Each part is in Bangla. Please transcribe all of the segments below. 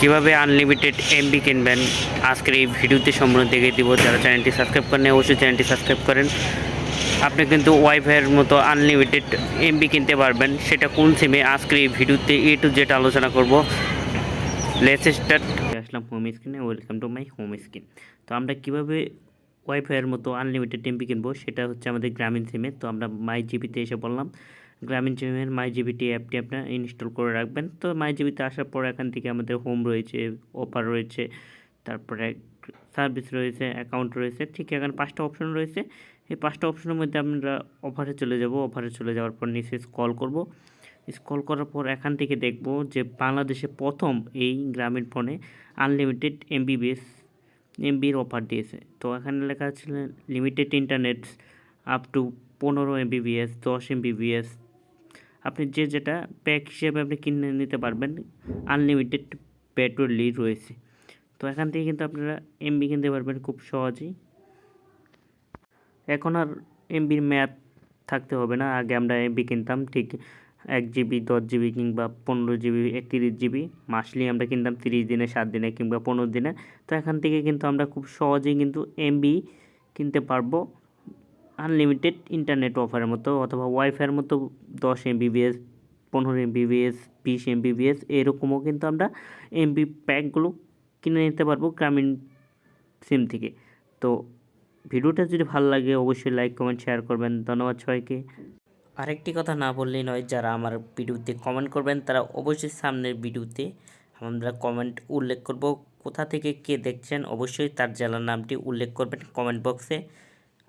কীভাবে আনলিমিটেড এমবি কিনবেন? আজকের এই ভিডিওতে সম্পূর্ণ দেখে দিব। যারা চ্যানেলটি সাবস্ক্রাইব করেন অবশ্যই চ্যানেলটি সাবস্ক্রাইব করেন। আপনি কিন্তু ওয়াইফাইয়ের মতো আনলিমিটেড এমবি কিনতে পারবেন। সেটা কোন সিমে আজকের এই ভিডিওতে এ টু জেড আলোচনা করব। লেটস আসলাম হোম স্ক্রিনে welcome to my home screen তো আমরা কীভাবে ওয়াইফাইয়ের মতো আনলিমিটেড এমবি কিনবো? সেটা হচ্ছে আমাদের গ্রামীণ সিমে তো আমরা মাই জিবিতে এসে বললাম। গ্রামীণ সিমের মাই জিবিটি অ্যাপটি আপনার ইনস্টল করে রাখবেন। তো মাই জিবিতে আসার পর এখান থেকে আমাদের হোম রয়েছে অফার রয়েছে, তারপরে সার্ভিস রয়েছে অ্যাকাউন্ট রয়েছে। ঠিক এখানে পাঁচটা অপশন রয়েছে। এই পাঁচটা অপশনের মধ্যে আমরা অফারে চলে যাব। অফারে চলে যাওয়ার পর নিচে স্কল করব। স্কল করার পর এখান থেকে দেখব যে বাংলাদেশে প্রথম এই গ্রামীণ ফোনে আনলিমিটেড এমবিবিএস এমবির অফার দিয়েছে। তো এখানে লেখা আছে লিমিটেড ইন্টারনেট আপ টু পনেরো এমবিবিএস দশ এমবিবিএস আপনি যে যেটা প্যাক হিসেবে আপনি কিনে নিতে পারবেন আনলিমিটেড পেট্রোলই রয়েছে। তো এখান থেকে কিন্তু আপনারা এমবি কিনতে পারবেন খুব সহজেই। এখন আর এমবির ম্যাপ থাকতে হবে না। আগে আমরা এমবি কিনতাম, ঠিক এক জিবি দশ জিবি কিংবা পনেরো জিবি তিরিশ জিবি মাসলি আমরা কিনতাম তিরিশ দিনে, সাত দিনে কিংবা পনেরো দিনে। তো এখান থেকে কিন্তু আমরা খুব সহজেই কিন্তু এমবি কিনতে পারব। আনলিমিটেড ইন্টারনেট অফারের মতো অথবা ওয়াইফাইয়ের মতো দশ এম এমবিবিএস পনেরো এম এমবিবিএস বিশ এম এমবিবিএস এরকমও কিন্তু আমরা এমবি প্যাকগুলো কিনে নিতে পারব গ্রামীণ সিম থেকে। তো ভিডিওটা যদি ভালো লাগে অবশ্যই লাইক কমেন্ট শেয়ার করবেন। ধন্যবাদ সবাইকে। আরেকটি কথা না বললেই নয়, যারা আমার ভিডিওতে কমেন্ট করবেন তারা অবশ্যই সামনের ভিডিওতে আমরা কমেন্ট উল্লেখ করব। কোথা থেকে কে দেখছেন অবশ্যই তার জেলার নামটি উল্লেখ করবেন কমেন্ট বক্সে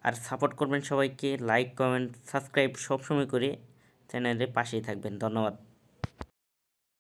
আর সাপোর্ট করবেন সবাইকে লাইক কমেন্ট সাবস্ক্রাইব সবসময় করে চ্যানেলের পাশেই থাকবেন। ধন্যবাদ।